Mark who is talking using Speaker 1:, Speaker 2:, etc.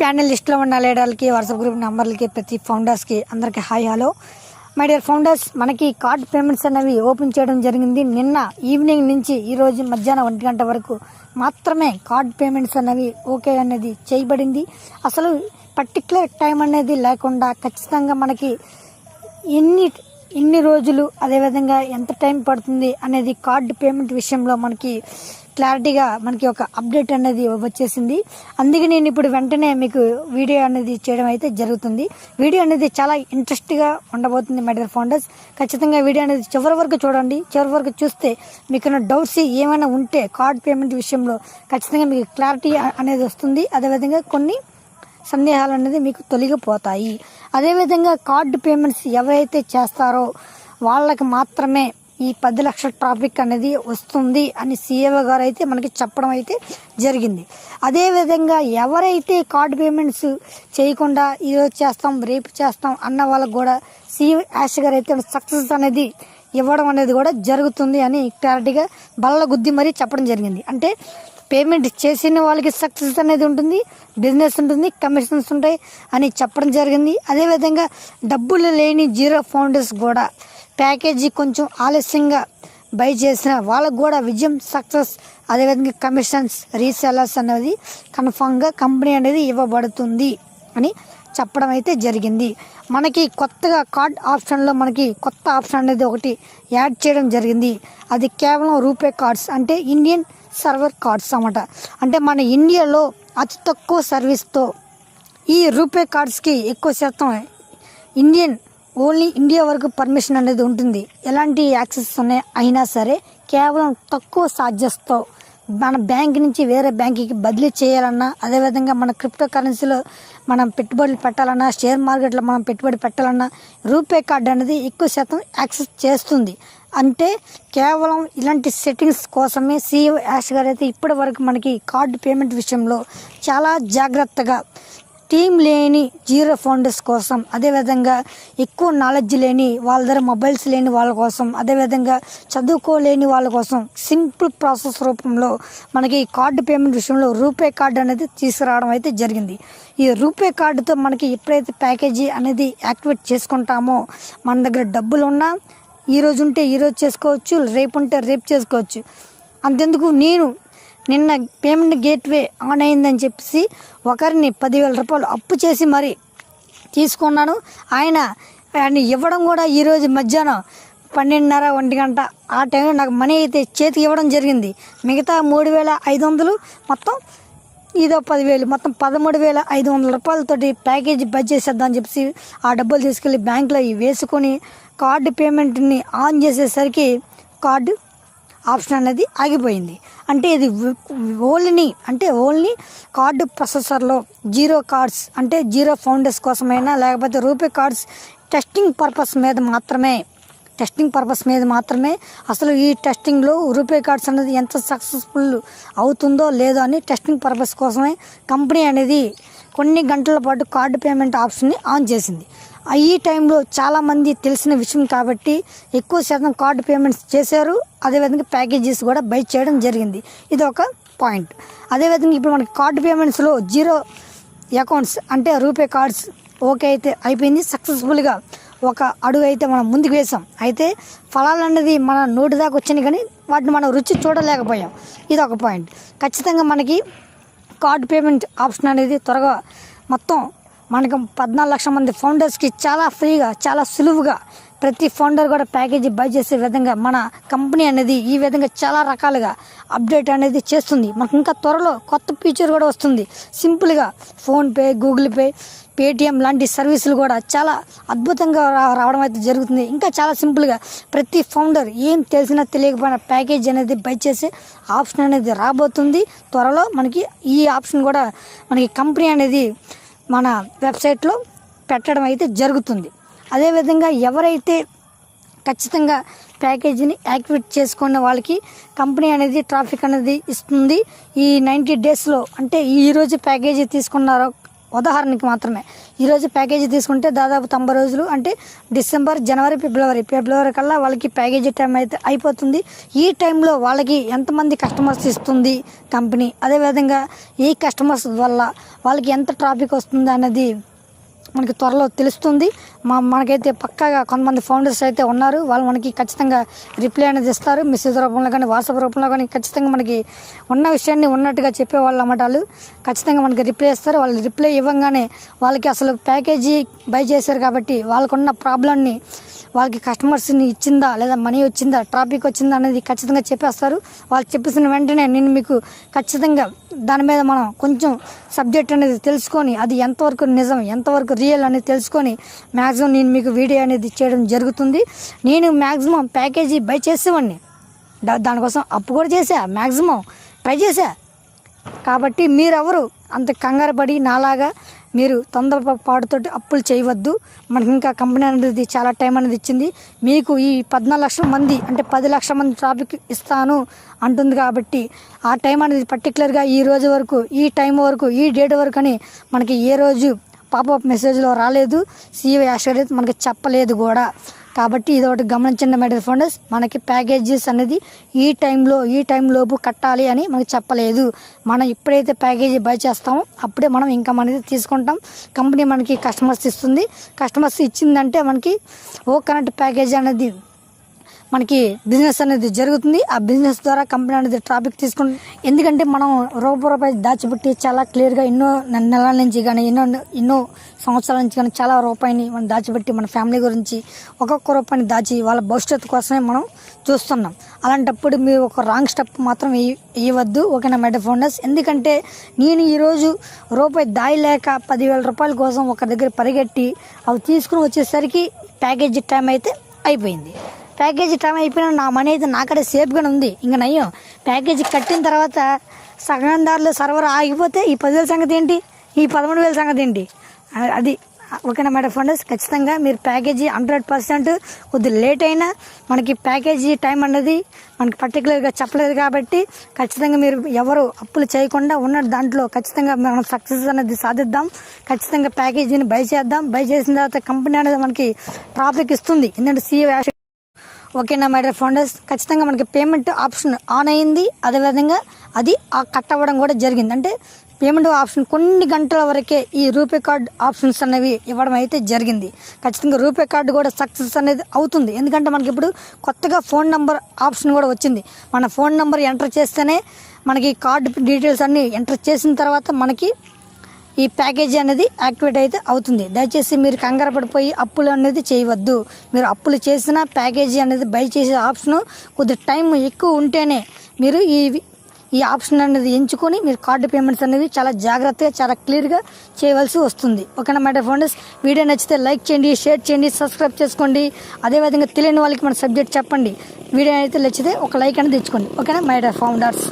Speaker 1: Panel లిస్ట్లో ఉన్న లీడర్లకి WhatsApp group నెంబర్లకి ప్రతి ఫౌండర్స్కి అందరికీ hi hello. My dear founders మనకి కార్డ్ పేమెంట్స్ అనేవి ఓపెన్ చేయడం జరిగింది. నిన్న ఈవినింగ్ నుంచి ఈరోజు మధ్యాహ్నం ఒంటి గంట వరకు మాత్రమే కార్డ్ పేమెంట్స్ అనేవి ఓకే అనేది చేయబడింది. అసలు పర్టికులర్ టైం అనేది లేకుండా ఖచ్చితంగా మనకి ఎన్ని ఎన్ని రోజులు అదేవిధంగా ఎంత టైం పడుతుంది అనేది కార్డ్ పేమెంట్ విషయంలో మనకి క్లారిటీగా మనకి ఒక అప్డేట్ అనేది వచ్చేసింది. అందుకే నేను ఇప్పుడు వెంటనే మీకు వీడియో అనేది చేయడం అయితే జరుగుతుంది. వీడియో అనేది చాలా ఇంట్రెస్ట్గా ఉండబోతుంది మై డియర్ ఫౌండర్స్ ఖచ్చితంగా వీడియో అనేది చివరి వరకు చూడండి. చివరి వరకు చూస్తే మీకున్న డౌట్స్ ఏమైనా ఉంటే కార్డ్ పేమెంట్ విషయంలో ఖచ్చితంగా మీకు క్లారిటీ అనేది వస్తుంది. అదేవిధంగా కొన్ని సందేహాలు అనేది మీకు తొలగిపోతాయి. అదేవిధంగా కార్డు పేమెంట్స్ ఎవరైతే చేస్తారో వాళ్ళకి మాత్రమే ఈ పది లక్షల ట్రాఫిక్ అనేది వస్తుంది అని సీఏఓ గారు అయితే మనకి చెప్పడం అయితే జరిగింది. అదేవిధంగా ఎవరైతే కార్డు పేమెంట్స్ చేయకుండా ఈరోజు చేస్తాం రేపు చేస్తాం అన్న వాళ్ళకు కూడా సీఏ యాష్ గారు అయితే సక్సెస్ అనేది ఇవ్వడం అనేది కూడా జరుగుతుంది అని క్లారిటీగా బల్ల గుద్ది మరీ చెప్పడం జరిగింది. అంటే పేమెంట్ చేసిన వాళ్ళకి సక్సెస్ అనేది ఉంటుంది బిజినెస్ ఉంటుంది కమిషన్స్ ఉంటాయి అని చెప్పడం జరిగింది. అదేవిధంగా డబ్బులు లేని జీరో ఫౌండర్స్ కూడా ప్యాకేజీ కొంచెం ఆలస్యంగా బై చేసిన వాళ్ళకు కూడా విజయం సక్సెస్ అదేవిధంగా కమిషన్స్ రీసెలర్స్ అనేది కన్ఫామ్గా కంపెనీ అనేది ఇవ్వబడుతుంది అని చెప్పడం అయితే జరిగింది. మనకి కొత్తగా కార్డ్ ఆప్షన్లో మనకి కొత్త ఆప్షన్ అనేది ఒకటి యాడ్ చేయడం జరిగింది. అది కేవలం రూపే కార్డ్స్ అంటే ఇండియన్ సర్వర్ కార్డ్స్ అన్నమాట. అంటే మన ఇండియాలో అతి తక్కువ సర్వీస్తో ఈ రూపే కార్డ్స్కి ఎక్కువ శాతం ఇండియన్ ఓన్లీ ఇండియా వరకు పర్మిషన్ అనేది ఉంటుంది. ఎలాంటి యాక్సెస్ ఉన్నాయి అయినా సరే కేవలం తక్కువ ఛార్జెస్తో మన బ్యాంక్ నుంచి వేరే బ్యాంక్కి బదిలీ చేయాలన్నా అదేవిధంగా మన క్రిప్టో కరెన్సీలో మనం పెట్టుబడులు పెట్టాలన్నా షేర్ మార్కెట్లో మనం పెట్టుబడి పెట్టాలన్నా రూపే కార్డు అనేది ఎక్కువ శాతం యాక్సెస్ చేస్తుంది. అంటే కేవలం ఇలాంటి సెట్టింగ్స్ కోసమే సీఈఓ యాష్ గారు అయితే ఇప్పటి వరకు మనకి కార్డు పేమెంట్ విషయంలో చాలా జాగ్రత్తగా టీం లేని జీరో ఫౌండర్స్ కోసం అదేవిధంగా ఎక్కువ నాలెడ్జ్ లేని వాళ్ళ దగ్గర మొబైల్స్ లేని వాళ్ళ కోసం అదేవిధంగా చదువుకోలేని వాళ్ళ కోసం సింపుల్ ప్రాసెస్ రూపంలో మనకి కార్డు పేమెంట్ విషయంలో రూపే కార్డు అనేది తీసుకురావడం అయితే జరిగింది. ఈ రూపే కార్డుతో మనకి ఎప్పుడైతే ప్యాకేజీ అనేది యాక్టివేట్ చేసుకుంటామో మన దగ్గర డబ్బులు ఉన్నా ఈ రోజు ఉంటే ఈరోజు చేసుకోవచ్చు రేపు ఉంటే రేపు చేసుకోవచ్చు. అంతెందుకు? నేను నిన్న పేమెంట్ గేట్వే ఆన్ అయిందని చెప్పేసి ఒకరిని పదివేల రూపాయలు అప్పు చేసి మరి తీసుకున్నాను. ఆయన ఆయన ఇవ్వడం కూడా ఈరోజు మధ్యాహ్నం పన్నెండున్నర ఒంటి గంట. ఆ టైంలో నాకు మనీ అయితే చేతికి ఇవ్వడం జరిగింది. మిగతా మూడు వేల ఐదు వందలు మొత్తం ఇదో పదివేలు మొత్తం పదమూడు వేల ఐదు వందల రూపాయలతోటి ప్యాకేజీ బజ్ చేసేద్దామని చెప్పేసి ఆ డబ్బులు తీసుకెళ్ళి బ్యాంకులో వేసుకొని కార్డు పేమెంట్ని ఆన్ చేసేసరికి కార్డు ఆప్షన్ అనేది ఆగిపోయింది. అంటే ఇది ఓన్లీ అంటే ఓన్లీ కార్డు ప్రాసెసర్లో జీరో కార్డ్స్ అంటే జీరో ఫౌండర్స్ కోసమైనా లేకపోతే రూపే కార్డ్స్ టెస్టింగ్ పర్పస్ మీద మాత్రమే టెస్టింగ్ పర్పస్ మీద మాత్రమే అసలు ఈ టెస్టింగ్లో రూపే కార్డ్స్ అనేది ఎంత సక్సెస్ఫుల్ అవుతుందో లేదో అని టెస్టింగ్ పర్పస్ కోసమే కంపెనీ అనేది కొన్ని గంటల పాటు కార్డు పేమెంట్ ఆప్షన్ని ఆన్ చేసింది. ఈ టైంలో చాలామంది తెలిసిన విషయం కాబట్టి ఎక్కువ శాతం కార్డు పేమెంట్స్ చేశారు. అదేవిధంగా ప్యాకేజెస్ కూడా బై చేయడం జరిగింది. ఇది ఒక పాయింట్. అదేవిధంగా ఇప్పుడు మనకి కార్డు పేమెంట్స్లో జీరో అకౌంట్స్ అంటే రూపే కార్డ్స్ ఓకే అయితే అయిపోయింది. సక్సెస్ఫుల్గా ఒక అడుగు అయితే మనం ముందుకు వేసాం అయితే ఫలాలు అన్నది మన నోటి దాకా వచ్చినాయి కానీ వాటిని మనం రుచి చూడలేకపోయాం. ఇది ఒక పాయింట్. ఖచ్చితంగా మనకి కార్డ్ పేమెంట్ ఆప్షన్ అనేది త్వరగా మొత్తం మనకి పద్నాలుగు లక్షల మంది ఫౌండర్స్కి చాలా ఫ్రీగా చాలా సులువుగా ప్రతి ఫౌండర్ కూడా ప్యాకేజీ బై చేసే విధంగా మన కంపెనీ అనేది ఈ విధంగా చాలా రకాలుగా అప్డేట్ అనేది చేస్తుంది. మనకు ఇంకా త్వరలో కొత్త ఫీచర్ కూడా వస్తుంది. సింపుల్గా ఫోన్పే గూగుల్ పే పేటిఎం లాంటి సర్వీసులు కూడా చాలా అద్భుతంగా రా- రావడం అయితే జరుగుతుంది. ఇంకా చాలా సింపుల్గా ప్రతి ఫౌండర్ ఏం తెలిసినా తెలియకపోయినా ప్యాకేజ్ అనేది బై చేసే ఆప్షన్ అనేది రాబోతుంది. త్వరలో మనకి ఈ ఆప్షన్ కూడా మనకి కంపెనీ అనేది మన వెబ్సైట్లో పెట్టడం అయితే జరుగుతుంది. అదేవిధంగా ఎవరైతే ఖచ్చితంగా ప్యాకేజీని యాక్టివేట్ చేసుకున్న వాళ్ళకి కంపెనీ అనేది ట్రాఫిక్ అనేది ఇస్తుంది. ఈ నైంటీ డేస్లో అంటే ఈరోజు ప్యాకేజీ తీసుకున్నారో ఉదాహరణకి మాత్రమే. ఈరోజు ప్యాకేజీ తీసుకుంటే దాదాపు తొంభై రోజులు అంటే డిసెంబర్ జనవరి ఫిబ్రవరి ఫిబ్రవరి కల్లా వాళ్ళకి ప్యాకేజీ టైం అయితే అయిపోతుంది. ఈ టైంలో వాళ్ళకి ఎంతమంది కస్టమర్స్ ఇస్తుంది కంపెనీ? అదేవిధంగా ఈ కస్టమర్స్ వల్ల వాళ్ళకి ఎంత ట్రాఫిక్ వస్తుంది అనేది మనకి త్వరలో తెలుస్తుంది. మా మనకైతే పక్కాగా కొంతమంది ఫౌండర్స్ అయితే ఉన్నారు. వాళ్ళు మనకి ఖచ్చితంగా రిప్లై అనేది ఇస్తారు. మెసేజ్ రూపంలో కానీ వాట్సాప్ రూపంలో కానీ ఖచ్చితంగా మనకి ఉన్న విషయాన్ని ఉన్నట్టుగా చెప్పేవాళ్ళు అన్నమాట వాళ్ళు. ఖచ్చితంగా మనకి రిప్లై ఇస్తారు. వాళ్ళు రిప్లై ఇవ్వగానే వాళ్ళకి అసలు ప్యాకేజీ బై చేశారు కాబట్టి వాళ్ళకున్న ప్రాబ్లమ్ని వాళ్ళకి కస్టమర్స్ని ఇచ్చిందా లేదా మనీ వచ్చిందా ట్రాఫిక్ వచ్చిందా అనేది ఖచ్చితంగా చెప్పేస్తారు. వాళ్ళు చెప్పేసిన వెంటనే నేను మీకు ఖచ్చితంగా దాని మీద మనం కొంచెం సబ్జెక్ట్ అనేది తెలుసుకొని అది ఎంతవరకు నిజం ఎంతవరకు రియల్ అనేది తెలుసుకొని మ్యాక్సిమం నేను మీకు వీడియో అనేది చేయడం జరుగుతుంది. నేను మ్యాక్సిమం ప్యాకేజీ బై చేసేవాడిని. దానికోసం అప్పు కూడా చేశా మ్యాక్సిమం ట్రై చేశా. కాబట్టి మీరెవరు అంత కంగారు పడి నాలాగా మీరు తొందరపాటుతో అప్పులు చేయవద్దు. మనకి ఇంకా కంపెనీ అనేది చాలా టైం అనేది ఇచ్చింది. మీకు ఈ పద్నాలుగు లక్షల మంది అంటే పది లక్షల మంది ట్రాఫిక్ ఇస్తాను అంటుంది కాబట్టి ఆ టైం అనేది పర్టికులర్గా ఈ రోజు వరకు ఈ టైం వరకు ఈ డేట్ వరకు అని మనకి ఏ రోజు పాపప్ మెసేజ్లో రాలేదు. సీఓ యాషర్ మనకి చెప్పలేదు కూడా. కాబట్టి ఇది ఒకటి గమనించండి మేడం ఫ్రెండ్స్ మనకి ప్యాకేజెస్ అనేది ఈ టైంలో ఈ టైంలోపు కట్టాలి అని మనకి చెప్పలేదు. మనం ఎప్పుడైతే ప్యాకేజీ బై చేస్తామో అప్పుడే మనం ఇన్కమ్ అనేది తీసుకుంటాం. కంపెనీ మనకి కస్టమర్స్ ఇస్తుంది. కస్టమర్స్ ఇచ్చిందంటే మనకి ఓ కనెక్ట్ ప్యాకేజీ అనేది మనకి బిజినెస్ అనేది జరుగుతుంది. ఆ బిజినెస్ ద్వారా కంపెనీ అనేది ట్రాఫిక్ తీసుకుంటుంది. ఎందుకంటే మనం రూపాయి రూపాయి దాచిపెట్టి చాలా క్లియర్గా ఎన్నో నెలల నుంచి కానీ ఎన్నో ఎన్నో సంవత్సరాల నుంచి కానీ చాలా రూపాయిని మనం దాచిపెట్టి మన ఫ్యామిలీ గురించి ఒక్కొక్క రూపాయిని దాచి వాళ్ళ భవిష్యత్తు కోసమే మనం చూస్తున్నాం. అలాంటప్పుడు మీరు ఒక రాంగ్ స్టెప్ మాత్రం వేయ- వేయవద్దు ఓకేనా మెడ ఎందుకంటే నేను ఈరోజు రూపాయి దాయి లేక పదివేల రూపాయల కోసం ఒక దగ్గర పరిగెట్టి అవి తీసుకుని వచ్చేసరికి ప్యాకేజీ టైం అయితే అయిపోయింది. ప్యాకేజీ టైం అయిపోయినా నా మనీ అయితే నాకడే సేఫ్గానే ఉంది. ఇంకా నయ్యం ప్యాకేజీ కట్టిన తర్వాత సగం దారిలో సర్వర్ ఆగిపోతే ఈ పదివేల సంగతి ఏంటి? ఈ పదమూడు వేల సంగతి ఏంటి? అది ఓకేనా మేడం ఫండర్స్? ఖచ్చితంగా మీరు ప్యాకేజీ హండ్రెడ్ పర్సెంట్ కొద్దిగా లేట్ అయినా మనకి ప్యాకేజీ టైం అన్నది మనకి పర్టికులర్గా చెప్పలేదు కాబట్టి ఖచ్చితంగా మీరు ఎవరు అప్పులు చేయకుండా ఉన్న దాంట్లో ఖచ్చితంగా మనం సక్సెస్ అనేది సాధిద్దాం. ఖచ్చితంగా ప్యాకేజీని బై చేద్దాం. బై చేసిన తర్వాత కంపెనీ అనేది మనకి ప్రాఫిట్ ఇస్తుంది. ఎందుకంటే సీఏ ఓకేనా మై డియర్ ఫౌండర్స్ ఖచ్చితంగా మనకి పేమెంట్ ఆప్షన్ ఆన్ అయింది. అదేవిధంగా అది ఆ కట్ అవ్వడం కూడా జరిగింది. అంటే పేమెంట్ ఆప్షన్ కొన్ని గంటల వరకే ఈ రూపే కార్డ్ ఆప్షన్స్ అనేవి ఇవ్వడం అయితే జరిగింది. ఖచ్చితంగా రూపే కార్డు కూడా సక్సెస్ అనేది అవుతుంది. ఎందుకంటే మనకి ఇప్పుడు కొత్తగా ఫోన్ నెంబర్ ఆప్షన్ కూడా వచ్చింది. మన ఫోన్ నెంబర్ ఎంటర్ చేస్తేనే మనకి కార్డు డీటెయిల్స్ అన్నీ ఎంటర్ చేసిన తర్వాత మనకి ఈ ప్యాకేజీ అనేది యాక్టివేట్ అయితే అవుతుంది. దయచేసి మీరు కంగారు పడిపోయి అప్పులు అనేది చేయవద్దు. మీరు అప్పులు చేసిన ప్యాకేజీ అనేది బై చేసే ఆప్షన్ కొద్ది టైం ఎక్కువ ఉంటేనే మీరు ఈ ఈ ఆప్షన్ అనేది ఎంచుకొని మీరు కార్డు పేమెంట్స్ అనేది చాలా జాగ్రత్తగా చాలా క్లియర్గా చేయవలసి వస్తుంది. ఓకేనా మై ఫౌండర్స్ వీడియో నచ్చితే లైక్ చేయండి షేర్ చేయండి సబ్స్క్రైబ్ చేసుకోండి. అదేవిధంగా తెలియని వాళ్ళకి మన సబ్జెక్ట్ చెప్పండి. వీడియో అయితే నచ్చితే ఒక లైక్ అనేది తెచ్చుకోండి. ఓకేనా మై ఫౌండర్స్?